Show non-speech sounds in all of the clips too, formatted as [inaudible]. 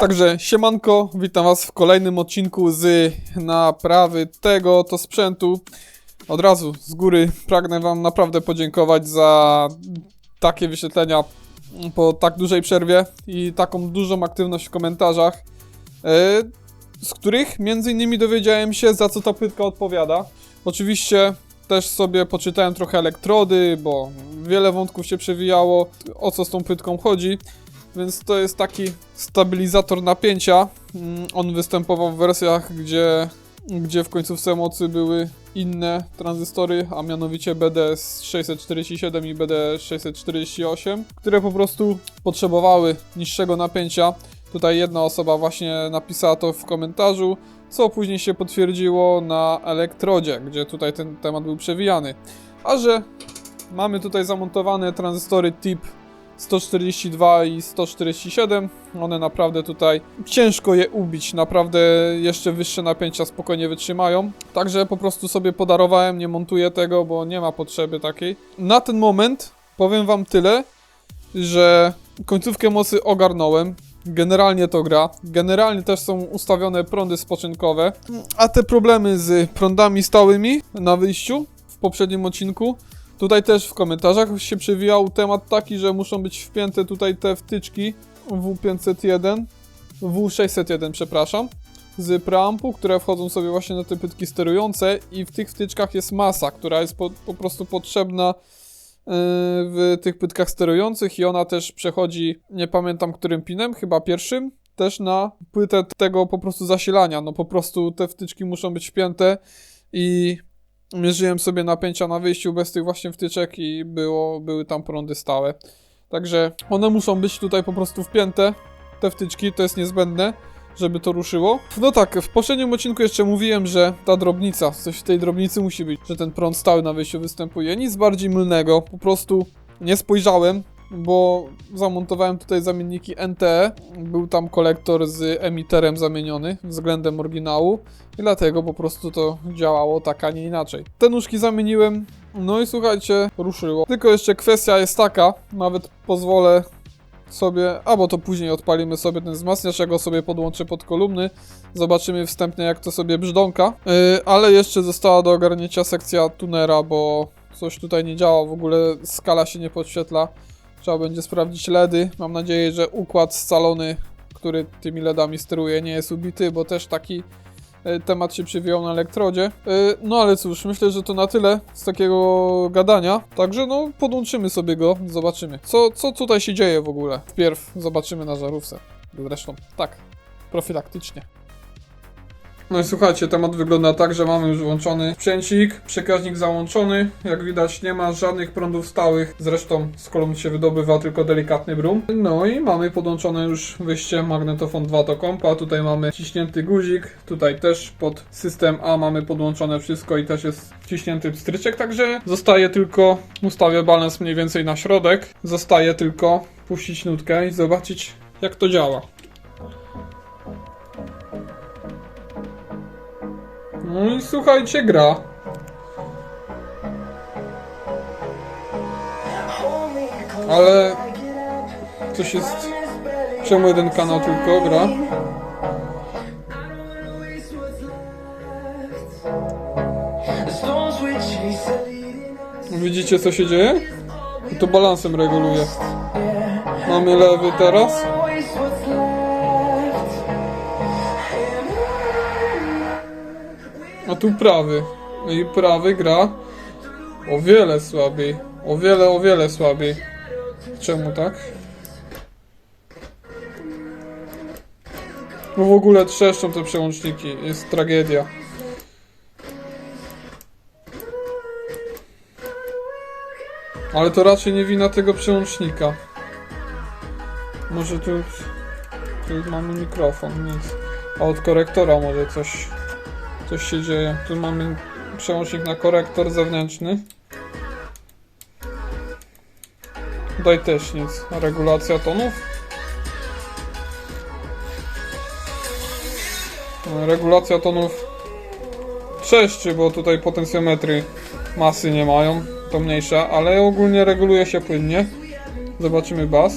Także siemanko, witam was w kolejnym odcinku z naprawy tego to sprzętu. Od razu z góry pragnę wam naprawdę podziękować za takie wyświetlenia po tak dużej przerwie i taką dużą aktywność w komentarzach, e, z których między innymi dowiedziałem się za co ta płytka odpowiada. Oczywiście też sobie poczytałem trochę elektrody, bo wiele wątków się przewijało, o co z tą płytką chodzi. Więc to jest taki stabilizator napięcia. Mm, On występował w wersjach, gdzie, gdzie w końcówce mocy były inne tranzystory, a mianowicie BDS 647 i BD 648, które po prostu potrzebowały niższego napięcia. Tutaj jedna osoba właśnie napisała to w komentarzu, co później się potwierdziło na elektrodzie, gdzie tutaj ten temat był przewijany. A że mamy tutaj zamontowane tranzystory TIP 142 i 147. One naprawdę tutaj ciężko je ubić, naprawdę jeszcze wyższe napięcia spokojnie wytrzymają. Także po prostu sobie podarowałem, nie montuję tego, bo nie ma potrzeby takiej. Na ten moment powiem wam tyle, że końcówkę mocy ogarnąłem. Generalnie to gra. Generalnie też są ustawione prądy spoczynkowe. A te problemy z prądami stałymi na wyjściu w poprzednim odcinku Tutaj też w komentarzach się przewijał temat taki, że muszą być wpięte tutaj te wtyczki W501, W601, przepraszam, z preampu, które wchodzą sobie właśnie na te pytki sterujące i w tych wtyczkach jest masa, która jest po, po prostu potrzebna yy, w tych pytkach sterujących i ona też przechodzi, nie pamiętam którym pinem, chyba pierwszym, też na płytę tego po prostu zasilania. No po prostu te wtyczki muszą być wpięte i mierzyłem sobie napięcia na wyjściu bez tych właśnie wtyczek i było, były tam prądy stałe. Także one muszą być tutaj po prostu wpięte, te wtyczki, to jest niezbędne, żeby to ruszyło. No tak, w poprzednim odcinku jeszcze mówiłem, że ta drobnica, coś w tej drobnicy musi być, że ten prąd stały na wyjściu występuje. Nic bardziej mylnego, po prostu nie spojrzałem, bo zamontowałem tutaj zamienniki NTE. Był tam kolektor z emiterem zamieniony względem oryginału i dlatego po prostu to działało tak, a nie inaczej. Te nóżki zamieniłem, no i słuchajcie, ruszyło. Tylko jeszcze kwestia jest taka, nawet pozwolę sobie, albo to później odpalimy sobie ten wzmacniacz, ja go sobie podłączę pod kolumny, zobaczymy wstępnie jak to sobie brzdąka, yy, ale jeszcze została do ogarnięcia sekcja tunera, bo coś tutaj nie działa, w ogóle skala się nie podświetla. Trzeba będzie sprawdzić LEDy. Mam nadzieję, że układ scalony, który tymi LEDami steruje, nie jest ubity, bo też taki e, temat się przywijał na elektrodzie. E, No ale cóż, myślę, że to na tyle z takiego gadania. Także no, podłączymy sobie go, zobaczymy. Co, co tutaj się dzieje w ogóle? Wpierw zobaczymy na żarówce. Zresztą, tak, profilaktycznie. No i słuchajcie, temat wygląda tak, że mamy już włączony sprzęcik, przekaźnik załączony. Jak widać nie ma żadnych prądów stałych, zresztą z kolumn się wydobywa tylko delikatny brum. No i mamy podłączone już wyjście magnetofon 2 do kompa. Tutaj mamy wciśnięty guzik, tutaj też pod system A mamy podłączone wszystko i też jest wciśnięty pstryczek, także zostaje tylko, ustawię balans mniej więcej na środek, zostaje tylko puścić nutkę i zobaczyć jak to działa. No i słuchajcie, gra. Ale coś jest. Czemu jeden kanał tylko gra? Widzicie co się dzieje? To balansem reguluje. Mamy lewy teraz. A tu prawy. I prawy gra o wiele słabiej. O wiele, o wiele słabiej. Czemu tak? No w ogóle trzeszczą te przełączniki. Jest tragedia. Ale to raczej nie wina tego przełącznika. Może tu, tu mamy mikrofon, nic. A od korektora może coś coś się dzieje. Tu mamy przełącznik na korektor zewnętrzny. Tutaj też nic. Regulacja tonów. Regulacja tonów trzeszczy, bo tutaj potencjometry masy nie mają. To mniejsza, ale ogólnie reguluje się płynnie. Zobaczymy bas.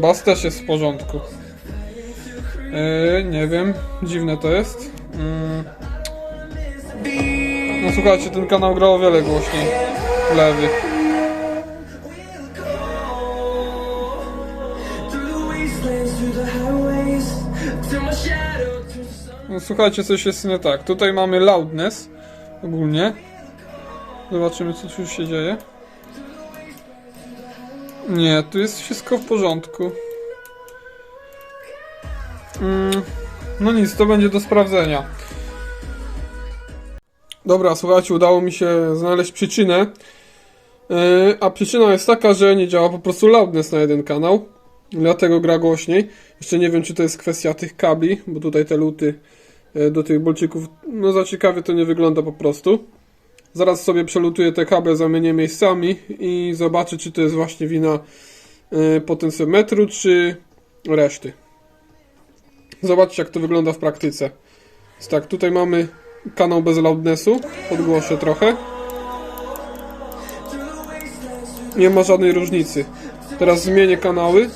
Bas jest w porządku. Yy, nie wiem, dziwne to jest. Mm. No słuchajcie, ten kanał grał o wiele głośniej. Lewy. No słuchajcie, coś jest nie tak. Tutaj mamy loudness ogólnie. Zobaczymy, co tu się dzieje. Nie, tu jest wszystko w porządku. Mm, no nic, to będzie do sprawdzenia. Dobra, słuchajcie, udało mi się znaleźć przyczynę. Yy, a przyczyna jest taka, że nie działa po prostu loudness na jeden kanał. Dlatego gra głośniej. Jeszcze nie wiem, czy to jest kwestia tych kabli, bo tutaj te luty e, do tych bolcików, no za ciekawie to nie wygląda po prostu. Zaraz sobie przelutuję te kable, zamienię miejscami i zobaczę, czy to jest właśnie wina e, potencjometru, czy reszty. Zobaczcie, jak to wygląda w praktyce. Więc tak, tutaj mamy kanał bez loudnessu, podgłoszę trochę. Nie ma żadnej różnicy. Teraz zmienię kanały.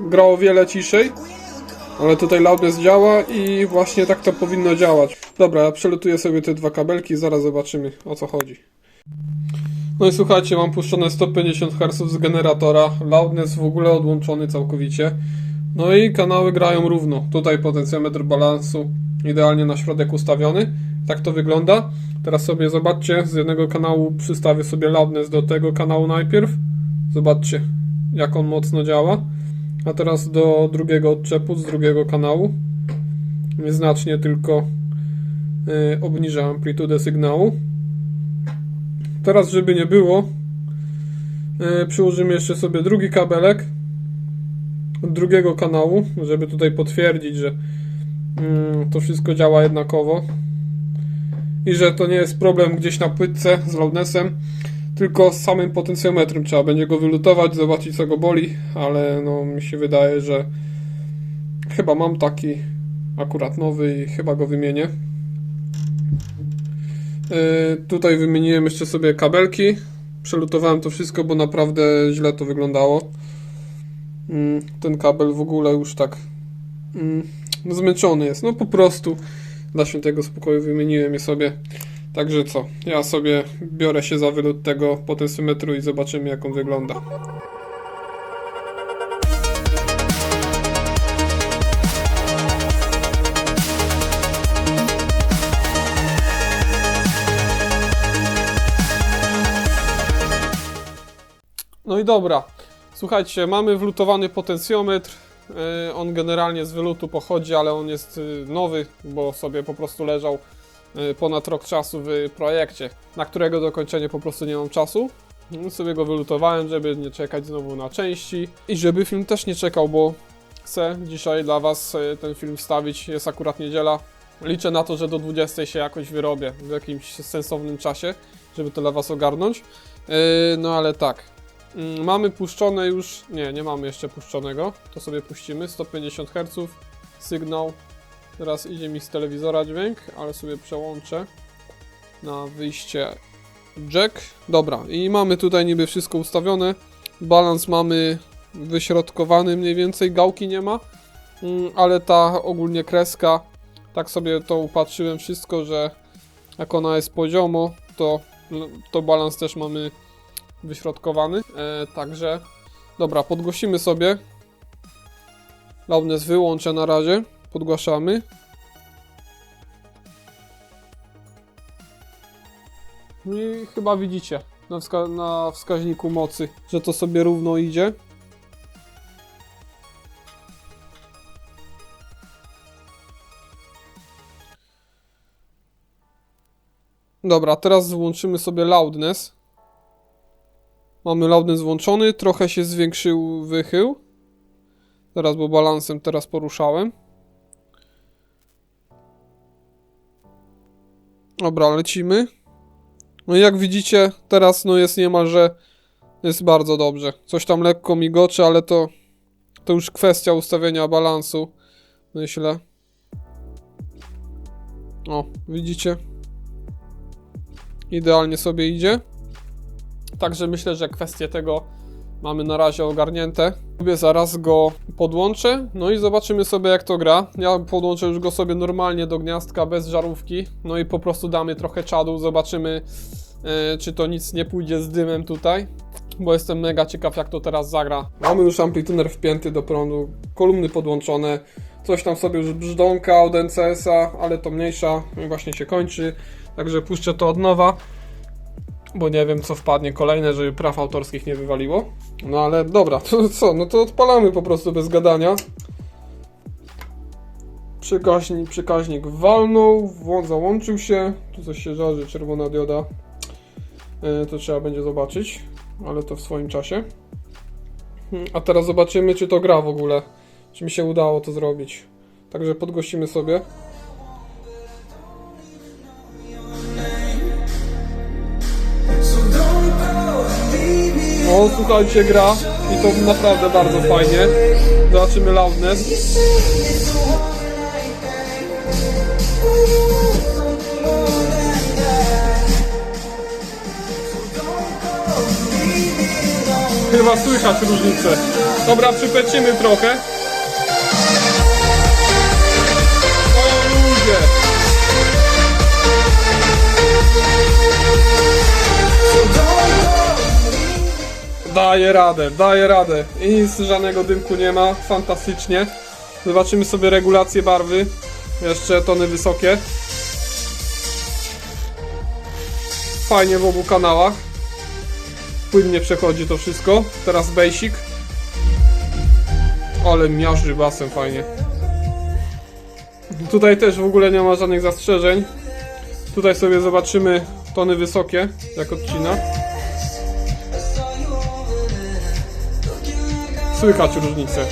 Gra o wiele ciszej, ale tutaj loudness działa i właśnie tak to powinno działać. Dobra, ja przelutuję sobie te dwa kabelki zaraz zobaczymy o co chodzi. No i słuchajcie, mam puszczone 150 Hz z generatora, loudness w ogóle odłączony całkowicie. No i kanały grają równo. Tutaj potencjometr balansu idealnie na środek ustawiony. Tak to wygląda. Teraz sobie zobaczcie, z jednego kanału przystawię sobie loudness do tego kanału najpierw. Zobaczcie, jak on mocno działa. A teraz do drugiego odczepu z drugiego kanału. Nieznacznie tylko y, obniżę amplitudę sygnału. Teraz, żeby nie było, y, przyłożymy jeszcze sobie drugi kabelek od drugiego kanału, żeby tutaj potwierdzić, że mm, to wszystko działa jednakowo i że to nie jest problem gdzieś na płytce z loudnessem, tylko z samym potencjometrem. Trzeba będzie go wylutować, zobaczyć co go boli, ale no mi się wydaje, że chyba mam taki akurat nowy i chyba go wymienię. Yy, tutaj wymieniłem jeszcze sobie kabelki. Przelutowałem to wszystko, bo naprawdę źle to wyglądało. Mm, ten kabel w ogóle już tak no zmęczony jest. No po prostu dla świętego spokoju wymieniłem je sobie. Także co, ja sobie biorę się za wylut tego potencjometru i zobaczymy jak on wygląda. No i dobra. Słuchajcie, mamy wlutowany potencjometr. Yy, On generalnie z wylutu pochodzi, ale on jest yy, nowy, bo sobie po prostu leżał ponad rok czasu w projekcie, na którego dokończenie po prostu nie mam czasu. Więc sobie go wylutowałem, żeby nie czekać znowu na części i żeby film też nie czekał, bo chcę dzisiaj dla Was yy, ten film wstawić. Jest akurat niedziela. Liczę na to, że do 20 się jakoś wyrobię w jakimś sensownym czasie, żeby to dla Was ogarnąć. Yy, No ale tak, Mm, Mamy puszczone już. Nie, nie mamy jeszcze puszczonego. To sobie puścimy. 150 Hz. Sygnał. Teraz idzie mi z telewizora dźwięk, ale sobie przełączę na wyjście jack. Dobra, i mamy tutaj niby wszystko ustawione. Balans mamy wyśrodkowany mniej więcej. Gałki nie ma. Mm, Ale ta ogólnie kreska. Tak sobie to upatrzyłem wszystko, że jak ona jest poziomo, to, to balans też mamy wyśrodkowany. E, także, dobra, podgłosimy sobie. Loudness wyłączę na razie. Podgłaszamy. No I chyba widzicie na, wska na wskaźniku mocy, że to sobie równo idzie. Dobra, teraz włączymy sobie loudness. Mamy loudness włączony, trochę się zwiększył wychył. Teraz, bo balansem teraz poruszałem. Dobra, lecimy. No i jak widzicie, teraz no jest niemalże, jest bardzo dobrze. Coś tam lekko migocze, ale to, to już kwestia ustawienia balansu, myślę. O, widzicie? Idealnie sobie idzie. Także myślę, że kwestię tego mamy na razie ogarnięte. Sobie zaraz go podłączę, no i zobaczymy sobie jak to gra. Ja podłączę już go sobie normalnie do gniazdka bez żarówki, no i po prostu damy trochę czadu, zobaczymy e, czy to nic nie pójdzie z dymem tutaj. Bo jestem mega ciekaw jak to teraz zagra. Mamy już amplituner wpięty do prądu, kolumny podłączone, coś tam sobie już brzdąka od NCS-a, ale to mniejsza, właśnie się kończy. Także puszczę to od nowa bo nie wiem co wpadnie kolejne, żeby praw autorskich nie wywaliło. No ale dobra, [laughs] to co, no to odpalamy po prostu bez gadania. Przekaźnik, przekaźnik walnął, załączył się, tu coś się żarzy, czerwona dioda. E, to trzeba będzie zobaczyć, ale to w swoim czasie. Hmm, A teraz zobaczymy, czy to gra w ogóle, czy mi się udało to zrobić. Także podgłosimy sobie. O, słuchajcie, gra i to naprawdę bardzo fajnie. Zobaczymy loudness. Chyba słychać różnicę. Dobra, przypecimy trochę. O ludzie! Daje radę, daje radę. I nic, żadnego dymku nie ma, fantastycznie. Zobaczymy sobie regulację barwy. Jeszcze tony wysokie. Fajnie w obu kanałach. Płynnie przechodzi to wszystko. Teraz basic. Ale miażdży basem fajnie. Tutaj też w ogóle nie ma żadnych zastrzeżeń. Tutaj sobie zobaczymy tony wysokie, jak odcina. Słychać różnicę.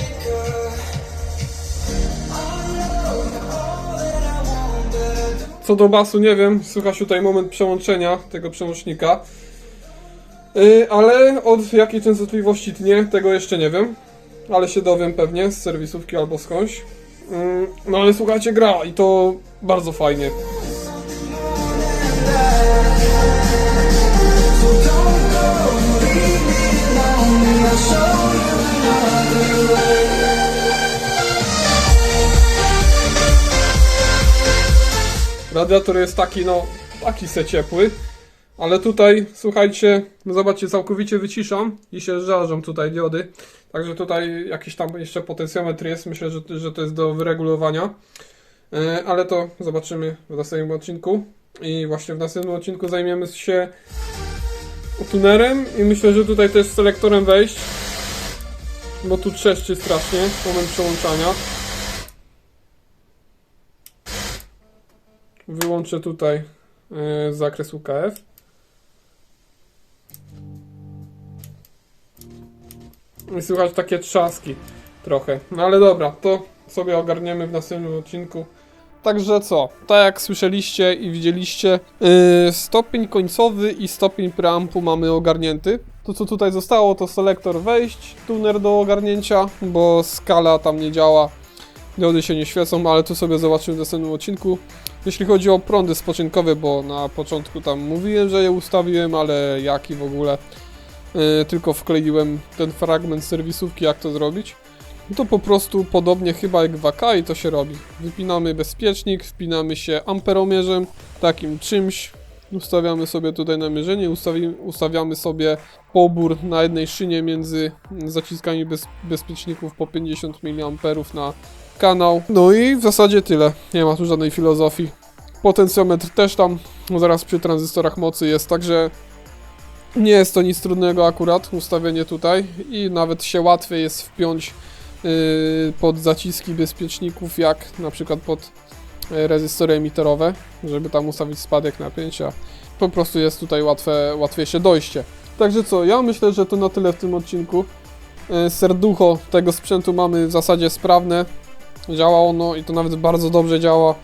Co do basu nie wiem, słychać tutaj moment przełączenia tego przełącznika. Yy, ale od jakiej częstotliwości tnie, tego jeszcze nie wiem. Ale się dowiem pewnie z serwisówki albo skądś. Yy, no ale słuchajcie, gra i to bardzo fajnie. Radiator jest taki, no, taki se ciepły. Ale tutaj, słuchajcie, zobaczcie, całkowicie wyciszam i się żarzą tutaj diody. Także tutaj jakiś tam jeszcze potencjometr jest. Myślę, że, że to jest do wyregulowania. E, Ale to zobaczymy w następnym odcinku. I właśnie w następnym odcinku zajmiemy się tunerem i myślę, że tutaj też selektorem wejść. Bo tu trzeszczy strasznie moment przełączania. Wyłączę tutaj e, zakres UKF. I słychać takie trzaski trochę. No ale dobra, to sobie ogarniemy w następnym odcinku. Także co, tak jak słyszeliście i widzieliście, yy, stopień końcowy i stopień preampu mamy ogarnięty. To co tutaj zostało to selektor wejść, tuner do ogarnięcia, bo skala tam nie działa, diody się nie świecą, ale tu sobie zobaczymy w następnym odcinku. Jeśli chodzi o prądy spoczynkowe, bo na początku tam mówiłem, że je ustawiłem, ale jaki w ogóle, yy, tylko wkleiłem ten fragment serwisówki, jak to zrobić. No to po prostu podobnie chyba jak w Akai to się robi. Wypinamy bezpiecznik, wpinamy się amperomierzem, takim czymś, ustawiamy sobie tutaj namierzenie, ustawi, ustawiamy sobie pobór na jednej szynie między zaciskami bez, bezpieczników po 50 mA na kanał. No i w zasadzie tyle. Nie ma tu żadnej filozofii. Potencjometr też tam zaraz przy tranzystorach mocy jest, także nie jest to nic trudnego akurat, ustawienie tutaj i nawet się łatwiej jest wpiąć yy, pod zaciski bezpieczników, jak na przykład pod yy, rezystory emiterowe, żeby tam ustawić spadek napięcia. Po prostu jest tutaj łatwe, łatwiejsze dojście. Także co, ja myślę, że to na tyle w tym odcinku. Yy, serducho tego sprzętu mamy w zasadzie sprawne. Działa ono i to nawet bardzo dobrze działa.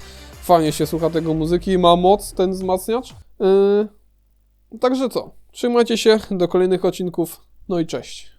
Fajnie się słucha tego muzyki, ma moc ten wzmacniacz. Yy, także co, trzymajcie się do kolejnych odcinków. No i cześć.